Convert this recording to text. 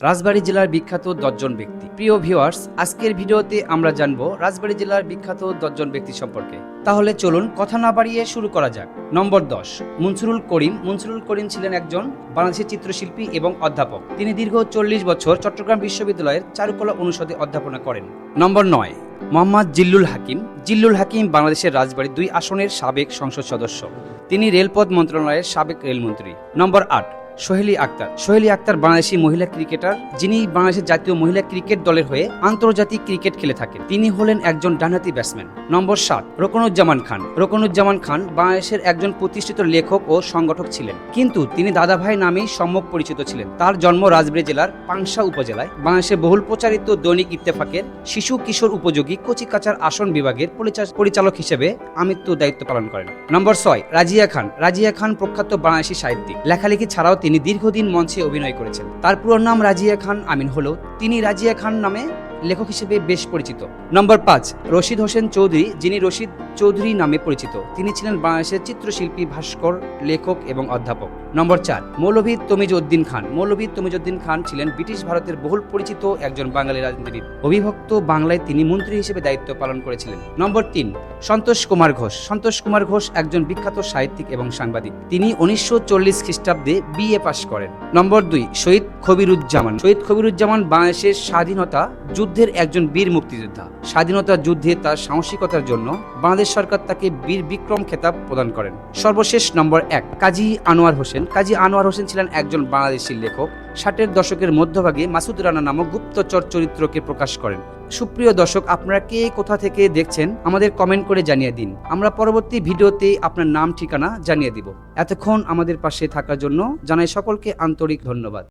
রাজবাড়ী জেলার বিখ্যাত দশজন ব্যক্তি। প্রিয় ভিউয়ার্স আজকের ভিডিওতে আমরা জানব রাজবাড়ী জেলার বিখ্যাত দশজন ব্যক্তি সম্পর্কে। তাহলে চলুন কথা না বাড়িয়ে শুরু করা যাক। নম্বর দশ, মনসুরুল করিম। মনসুরুল করিম ছিলেন একজন বাংলাদেশের চিত্রশিল্পী এবং অধ্যাপক। তিনি দীর্ঘ চল্লিশ বছর চট্টগ্রাম বিশ্ববিদ্যালয়ের চারুকলা অনুষদে অধ্যাপনা করেন। নম্বর নয়, মোহাম্মদ জিল্লুল হাকিম। জিল্লুল হাকিম বাংলাদেশের রাজবাড়ী দুই আসনের সাবেক সংসদ সদস্য। তিনি রেলপথ মন্ত্রণালয়ের সাবেক রেলমন্ত্রী। নম্বর আট সোহেলি আক্তার। সোহেলি আক্তার বাংলাদেশি মহিলা ক্রিকেটার, যিনি বাংলাদেশের জাতীয় মহিলা ক্রিকেট দলের হয়ে আন্তর্জাতিক ক্রিকেট খেলে থাকেন। তিনি হলেন একজন ডানহাতি ব্যাটসম্যান। নম্বর সাত, রোকনুজ্জামান খান। রোকনুজ্জামান খান বাংলাদেশের একজন প্রতিষ্ঠিত লেখক ও সংগঠক ছিলেন। কিন্তু তিনি দাদাভাই নামেই সম্যক পরিচিত ছিলেন। তার জন্ম রাজবাড়ী জেলার পাংশা উপজেলায়। বাংলাদেশের বহুল প্রচারিত দৈনিক ইত্তেফাকের শিশু কিশোর উপযোগী কচিকাচার আসন বিভাগের পরিচালক হিসেবে আমৃত্যু দায়িত্ব পালন করেন। নম্বর ছয়, রাজিয়া খান। রাজিয়া খান প্রখ্যাত বাংলাদেশি সাহিত্যিক। লেখালেখি ছাড়াও তিনি দীর্ঘদিন মঞ্চে অভিনয় করেছেন। তার পুরো নাম রাজিয়া খান আমিন হলো। তিনি রাজিয়া খান নামে লেখক হিসেবে বেশ পরিচিত। নম্বর পাঁচ, রশিদ হোসেন চৌধুরী, যিনি রশিদ চৌধুরী নামে পরিচিত। তিনি ছিলেন বাংলাদেশের চিত্রশিল্পী ভাস্কর, লেখক এবং অধ্যাপক। নম্বর চার মৌলভী তমিজ উদ্দিন খান। মৌলভী তমিজ উদ্দিন খান ছিলেন ব্রিটিশ ভারতের বহুল পরিচিত একজন বাঙালি রাজনীতিবিদ। অবিভক্ত বাংলায় তিনি মন্ত্রী হিসেবে দায়িত্ব পালন করেছিলেন। নম্বর তিন, সন্তোষ কুমার ঘোষ। সন্তোষ কুমার ঘোষ একজন বিখ্যাত সাহিত্যিক এবং সাংবাদিক। তিনি উনিশশো চল্লিশ খ্রিস্টাব্দে বিএ পাশ করেন। নম্বর দুই, শহীদ খবিরুজ্জামান। শহীদ খবিরুজ্জামান বাংলাদেশের স্বাধীনতা যুদ্ধের একজন বীর মুক্তিযোদ্ধা। স্বাধীনতা যুদ্ধে তার সাহসিকতার জন্য বাংলাদেশ সরকার তাকে বীর বিক্রম খেতাব প্রদান করেন। সর্বশেষ নম্বর এক, কাজী আনোয়ার হোসেন। কাজী আনোয়ার হোসেন ছিলেন একজন বাংলাদেশি লেখক। ষাটের দশকের মধ্যভাগে মাসুদ রানা নামক গুপ্তচর চরিত্রকে প্রকাশ করেন। সুপ্রিয় দর্শক, আপনারা কে কোথা থেকে দেখছেন, আমাদের কমেন্ট করে জানিয়ে দিন। আমরা পরবর্তী ভিডিওতে আপনার নাম, ঠিকানা জানিয়ে দিব। এতক্ষণ আমাদের পাশে থাকার জন্য জানাই সকলকে আন্তরিক ধন্যবাদ।